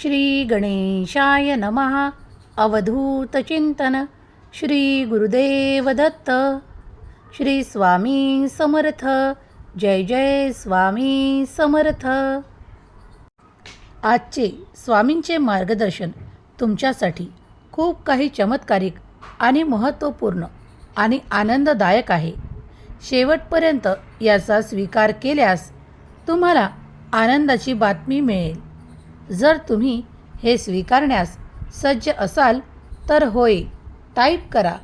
श्री गणेशाय नमः अवधूतचिंतन श्री गुरुदेव दत्त. श्री स्वामी समर्थ. जय जय स्वामी समर्थ. आजचे स्वामींचे मार्गदर्शन तुमच्यासाठी खूप काही चमत्कारिक आणि महत्त्वपूर्ण आणि आनंददायक आहे. शेवटपर्यंत याचा स्वीकार केल्यास तुम्हाला आनंदाची बातमी मिळेल. जर तुम्ही हे स्वीकारण्यास सज्ज असाल तर होय टाईप करा.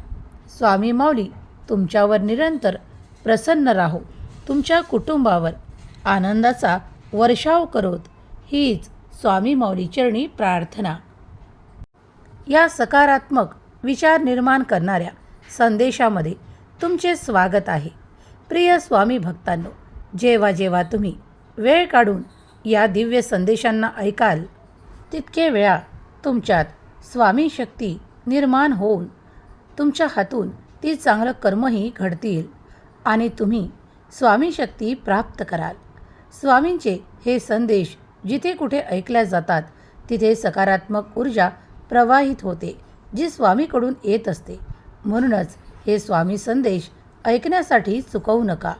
स्वामी माऊली तुमच्यावर निरंतर प्रसन्न राहो. तुमच्या कुटुंबावर आनंदाचा वर्षाव करोत. हीच स्वामी माऊली चरणी प्रार्थना. या सकारात्मक विचार निर्माण करणाऱ्या संदेशामध्ये तुमचे स्वागत आहे. प्रिय स्वामी भक्तांनो जेव्हा जेव्हा तुम्ही वेळ काढून या दिव्य संदेशांना ऐकाल तितके वेळा तुमच्यात स्वामी शक्ती निर्माण होऊन तुमच्या हातून ती चांगलं कर्मही घडतील आणि तुम्ही स्वामी शक्ती प्राप्त कराल. स्वामींचे हे संदेश जिथे कुठे ऐकल्या जातात तिथे सकारात्मक ऊर्जा प्रवाहित होते जी स्वामीकडून येत असते. म्हणूनच हे स्वामी संदेश ऐकण्यासाठी चुकवू नका.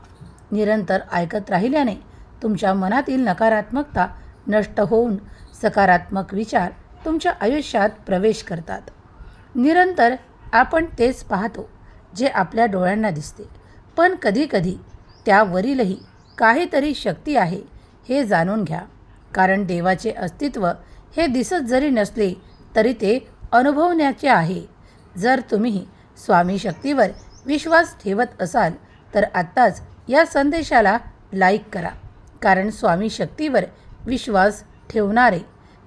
निरंतर ऐकत राहिल्याने तुमच्या मनातील नकारात्मकता नष्ट होऊन सकारात्मक विचार तुमच्या आयुष्यात प्रवेश करतात. निरंतर आपण तेच पाहतो जे आपल्या डोळ्यांना दिसते. पण कधीकधी त्यावरीलही काहीतरी शक्ती आहे हे जाणून घ्या. कारण देवाचे अस्तित्व हे दिसत जरी नसले तरी ते अनुभवण्याचे आहे. जर तुम्ही स्वामी शक्तीवर विश्वास ठेवत असाल तर आत्ताच या संदेशाला लाईक करा. कारण स्वामी शक्तीवर विश्वास ठेवणारे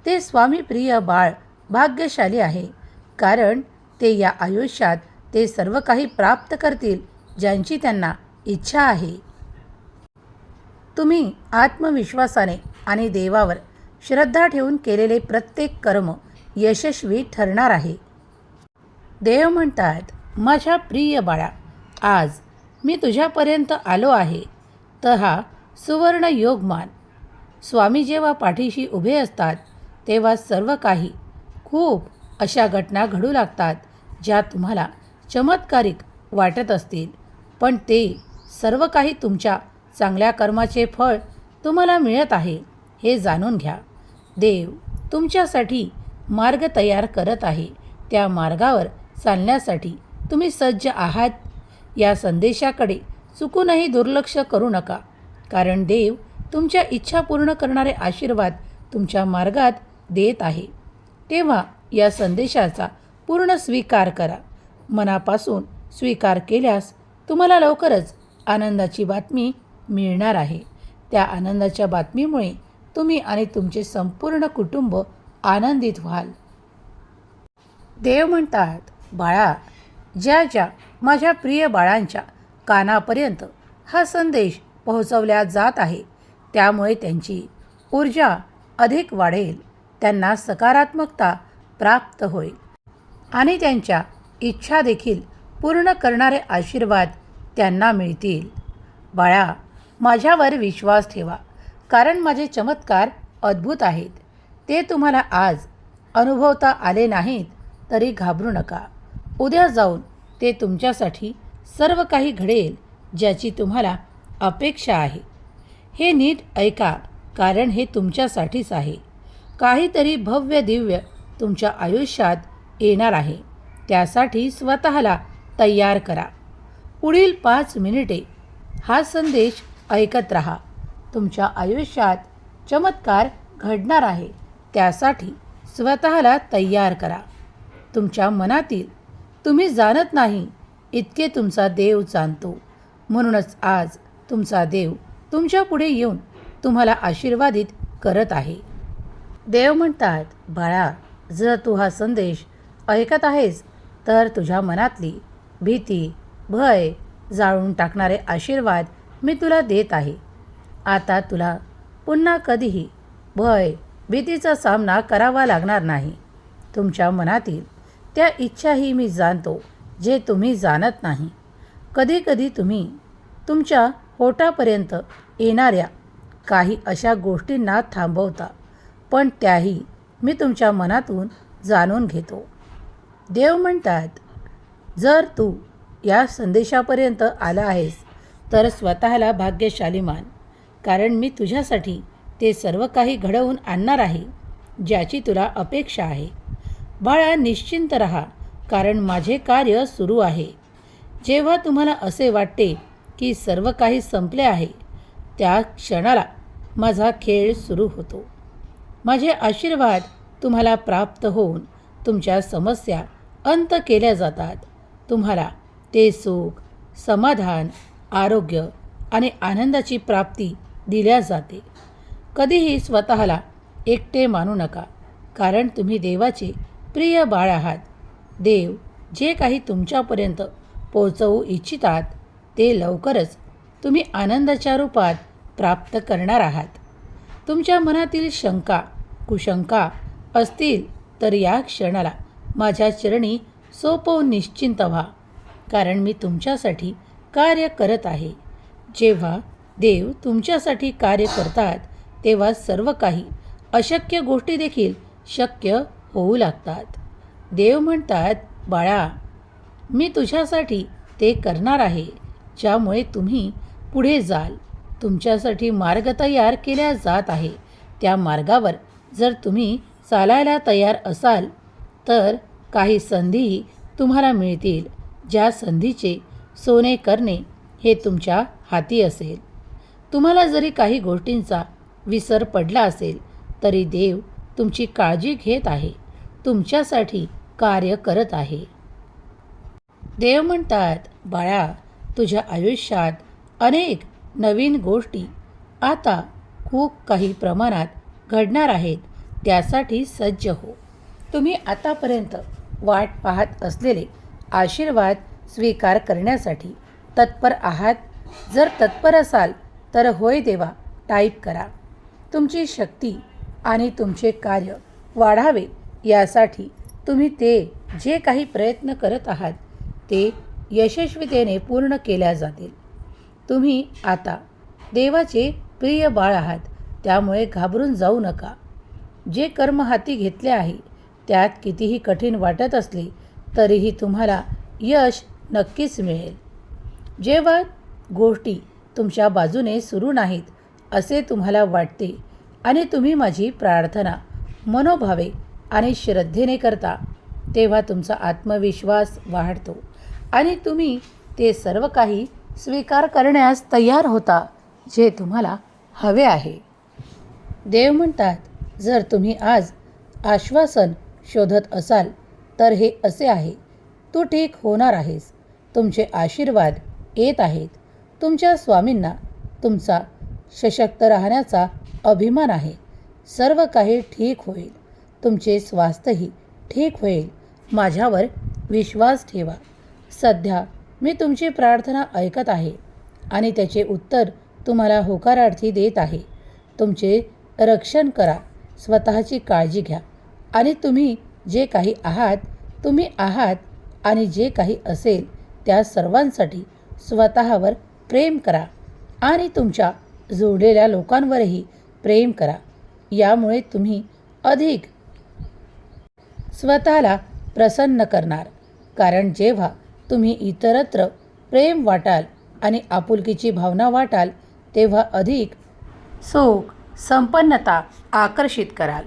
ते स्वामी प्रिय बाळ भाग्यशाली आहे. कारण ते या आयुष्यात ते सर्व काही प्राप्त करतील ज्यांची त्यांना इच्छा आहे. तुम्ही आत्मविश्वासाने आणि देवावर श्रद्धा ठेवून केलेले प्रत्येक कर्म यशस्वी ठरणार आहे. देव म्हणतात माझ्या प्रिय बाळा आज मी तुझ्यापर्यंत आलो आहे. तर हा सुवर्ण योगमान स्वामी जेव्हा पाठीशी उभे असतात तेव्हा सर्व काही खूप अशा घटना घडू लागतात ज्या तुम्हाला चमत्कारिक वाटत असतील. पण ते सर्व काही तुमच्या चांगल्या कर्माचे फळ तुम्हाला मिळत आहे हे जाणून घ्या. देव तुमच्यासाठी मार्ग तयार करत आहे. त्या मार्गावर चालण्यासाठी तुम्ही सज्ज आहात. या संदेशाकडे चुकूनही दुर्लक्ष करू नका. कारण देव तुमच्या इच्छा पूर्ण करणारे आशीर्वाद तुमच्या मार्गात देत आहे. तेव्हा या संदेशाचा पूर्ण स्वीकार करा. मनापासून स्वीकार केल्यास तुम्हाला लवकरच आनंदाची बातमी मिळणार आहे. त्या आनंदाच्या बातमीमुळे तुम्ही आणि तुमचे संपूर्ण कुटुंब आनंदित व्हाल. देव म्हणतात बाळा ज्या ज्या माझ्या प्रिय बाळांच्या कानापर्यंत हा संदेश पोहोचवल्या जात आहे. त्यामुळे त्यांची ऊर्जा अधिक वाढेल. त्यांना सकारात्मकता प्राप्त होईल. आणि त्यांच्या इच्छा देखील पूर्ण करणारे आशीर्वाद त्यांना मिळतील. बाळा माझ्यावर विश्वास ठेवा. कारण माझे चमत्कार अद्भुत आहेत. ते तुम्हाला आज अनुभवता आले नाहीत तरी घाबरू नका. उद्या जाऊन ते तुमच्यासाठी सर्व काही घडेल ज्याची तुम्हाला अपेक्षा आहे. हे नीट ऐका कारण हे तुमच्यासाठीच आहे. काहीतरी भव्य दिव्य तुमच्या आयुष्यात येणार आहे. त्यासाठी स्वतःला तयार करा. पुढील पाच मिनिटे हा संदेश ऐकत राहा. तुमच्या आयुष्यात चमत्कार घडणार आहे. त्यासाठी स्वतःला तयार करा. तुमच्या मनातील तुम्ही जाणत नाही इतके तुमचा देव जाणतो. म्हणूनच आज तुमचा देव तुमच्यापुढे येऊन तुम्हाला आशीर्वादित करत आहे. देव म्हणतात बाळा जर तू हा संदेश ऐकत आहेस तर तुझ्या मनातली भीती भय जाळून टाकणारे आशीर्वाद मी तुला देत आहे. आता तुला पुन्हा कधीही भय भीतीचा सामना करावा लागणार नाही. तुमच्या मनातील त्या इच्छाही मी जाणतो जे तुम्ही जाणत नाही. कधीकधी तुम्ही तुमच्या होटापर्यंत येणाऱ्या काही अशा गोष्टींना थांबवता पण त्याही मी तुमच्या मनातून जाणून घेतो. देव म्हणतात जर तू या संदेशापर्यंत आला आहेस तर स्वतःला भाग्यशाली मान कारण मी तुझ्यासाठी ते सर्व काही घडवून आणणार आहे ज्याची तुला अपेक्षा आहे. बाळा निश्चिंत रहा कारण माझे कार्य सुरू आहे. जेव्हा तुम्हाला असे वाटते की सर्व काही संपले आहे. त्या क्षणाला माझा खेळ सुरू होतो. माझे आशीर्वाद तुम्हाला प्राप्त होऊन तुमच्या समस्या अंत केल्या जातात. तुम्हाला ते सुख समाधान आरोग्य आणि आनंदाची प्राप्ती दिल्या जाते. कधीही स्वतःला एकटे मानू नका कारण तुम्ही देवाचे प्रिय बाळ आहात. देव जे काही तुमच्यापर्यंत पोहोचवू इच्छितात ते लवकरच तुम्ही आनंदाच्या रूपात प्राप्त करणार आहात. तुमच्या मनातील शंका कुशंका असतील तर या क्षणाला माझ्या चरणी सोपवून निश्चिंत व्हा कारण मी तुमच्यासाठी कार्य करत आहे. जेव्हा देव तुमच्यासाठी कार्य करतात तेव्हा सर्व काही अशक्य गोष्टी देखील शक्य होऊ लागतात. देव म्हणतात बाळा मी तुझ्यासाठी ते करणार आहे. ज्यामुळे तुम्ही पुढे जाल. तुमच्यासाठी मार्ग तयार केल्या जात आहे. त्या मार्गावर जर तुम्ही चालायला तयार असाल तर काही संधीही तुम्हाला मिळतील. ज्या संधीचे सोने करणे हे तुमच्या हाती असेल. तुम्हाला जरी काही गोष्टींचा विसर पडला असेल तरी देव तुमची काळजी घेत आहे. तुमच्यासाठी कार्य करत आहे. देव म्हणतात बाळा तुझ्या आयुष्यात अनेक नवीन गोष्टी आता खूप काही प्रमाणात घडणार आहेत त्यासाठी सज्ज हो. तुम्ही आतापर्यंत वाट पाहत असलेले आशीर्वाद स्वीकार करण्यासाठी तत्पर आहात. जर तत्पर असाल तर होय देवा टाईप करा. तुमची शक्ती आणि तुमचे कार्य वाढावे यासाठी तुम्ही ते जे काही प्रयत्न करत आहात ते यशस्वीतेने पूर्ण केल्या जातील. तुम्ही आता देवाचे प्रिय बाळ आहात त्यामुळे घाबरून जाऊ नका. जे कर्म हाती घेतले आहे त्यात कितीही कठीण वाटत असले तरीही तुम्हाला यश नक्कीच मिळेल. जेव्हा गोष्टी तुमच्या बाजूने सुरू नाहीत असे तुम्हाला वाटते आणि तुम्ही माझी प्रार्थना मनोभावे आणि श्रद्धेने करता तेव्हा तुमचा आत्मविश्वास वाढतो. आणि तुम्ही ते सर्व काही स्वीकार करण्यास तयार होता जे तुम्हाला हवे आहे. देव म्हणतात जर तुम्ही आज आश्वासन शोधत असाल तर हे असे आहे तू ठीक होणार आहेस. तुमचे आशीर्वाद येत आहेत. तुमच्या स्वामींना तुमचा सशक्त राहण्याचा अभिमान आहे. सर्व काही ठीक होईल. तुमचे स्वास्थ्यही ठीक होईल. माझ्यावर विश्वास ठेवा. सध्या मी तुमची प्रार्थना ऐकत आहे आणि त्याचे उत्तर तुम्हाला होकारार्थी देत आहे. तुमचे रक्षण करा स्वतःची काळजी घ्या आणि तुम्ही जे काही आहात तुम्ही आहात आणि जे काही असेल त्या सर्वांसाठी स्वतःवर प्रेम करा आणि तुमच्या जोडलेल्या लोकांवरही प्रेम करा. यामुळे तुम्ही अधिक स्वतःला प्रसन्न करणार. कारण जेव्हा तुम्ही इतरत्र प्रेम वाटाल आणि आपुलकीची भावना वाटाल तेव्हा अधिक सुख संपन्नता आकर्षित कराल.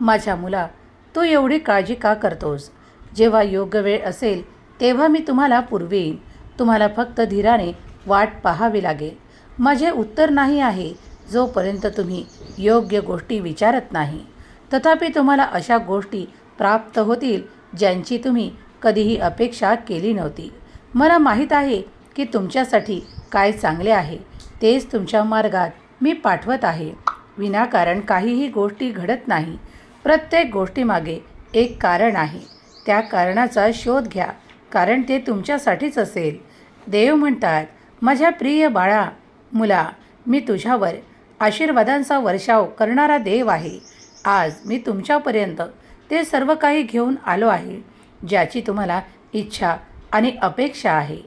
माझ्या मुला तू एवढी काळजी का करतोस? जेव्हा योग्य वेळ असेल तेव्हा मी तुम्हाला पुरवीन. तुम्हाला फक्त धीराने वाट पाहावी लागेल. माझे उत्तर नाही आहे जोपर्यंत तुम्ही योग्य गोष्टी विचारत नाही. तथापि तुम्हाला अशा गोष्टी प्राप्त होतील ज्यांची तुम्ही कधीही अपेक्षा केली नव्हती. मला माहीत आहे की तुमच्यासाठी काय चांगले आहे तेच तुमच्या मार्गात मी पाठवत आहे. विनाकारण काहीही गोष्टी घडत नाही. प्रत्येक गोष्टीमागे एक कारण आहे. त्या कारणाचा शोध घ्या कारण ते तुमच्यासाठीच असेल. देव म्हणतात माझ्या प्रिय बाळा मुला मी तुझ्यावर आशीर्वादांचा वर्षाव करणारा देव आहे. आज मी तुमच्यापर्यंत ते सर्व काही घेऊन आलो आहे. ज्याची तुम्हाला इच्छा आणि अपेक्षा आहे.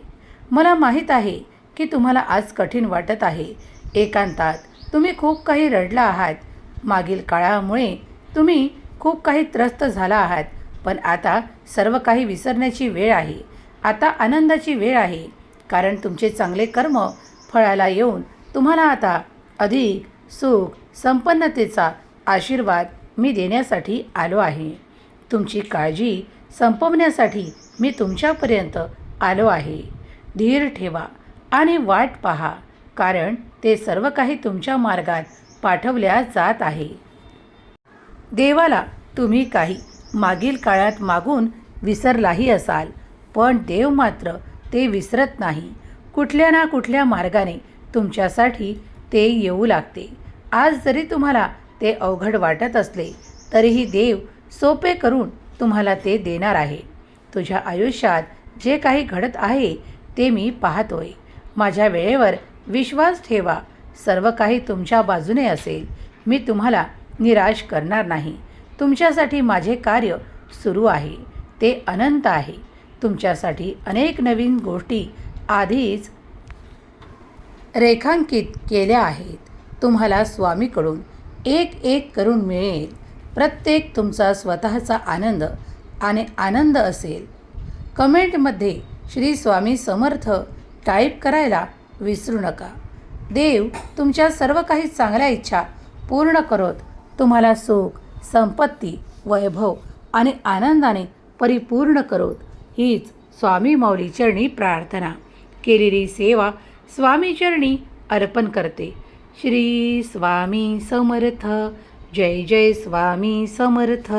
मला माहीत आहे की तुम्हाला आज कठीण वाटत आहे. एकांतात तुम्ही खूप काही रडला आहात. मागील काळामुळे तुम्ही खूप काही त्रस्त झाला आहात. पण आता सर्व काही विसरण्याची वेळ आहे. आता आनंदाची वेळ आहे. कारण तुमचे चांगले कर्म फळाला येऊन तुम्हाला आता अधिक सुख संपन्नतेचा आशीर्वाद मी देण्यासाठी आलो आहे. तुमची काळजी संपवण्यासाठी मी तुमच्यापर्यंत आलो आहे. धीर ठेवा आणि वाट पहा कारण ते सर्व काही तुमच्या मार्गात पाठवल्या जात आहे. देवाला तुम्ही काही मागील काळात मागून विसरलाही असाल पण देव मात्र ते विसरत नाही. कुठल्या ना कुठल्या मार्गाने तुमच्यासाठी ते येऊ लागते. आज जरी तुम्हाला ते अवघड वाटत असले तरीही देव सोपे करून तुम्हाला ते देणार आहे. तुझ्या आयुष्यात जे काही घडत आहे ते मी पाहतोय. माझ्या वेळेवर विश्वास ठेवा. सर्व काही तुमच्या बाजूने असेल. मी तुम्हाला निराश करणार नाही. तुमच्यासाठी माझे कार्य सुरू आहे. ते अनंत आहे. तुमच्यासाठी अनेक नवीन गोष्टी आधीच रेखांकित केल्या आहेत. तुम्हाला स्वामीकडून एक एक करून मिळेल. प्रत्येक तुमचा स्वतःचा आनंद आणि आनंद असेल. कमेंटमध्ये श्री स्वामी समर्थ टाईप करायला विसरू नका. देव तुमच्या सर्व काही चांगल्या इच्छा पूर्ण करत तुम्हाला सुख संपत्ती वैभव आणि आनंदाने परिपूर्ण करोत हीच स्वामी माऊली चरणी प्रार्थना. केलेली सेवा स्वामी चरणी अर्पण करते. श्री स्वामी समर्थ जय जय स्वामी समर्थ.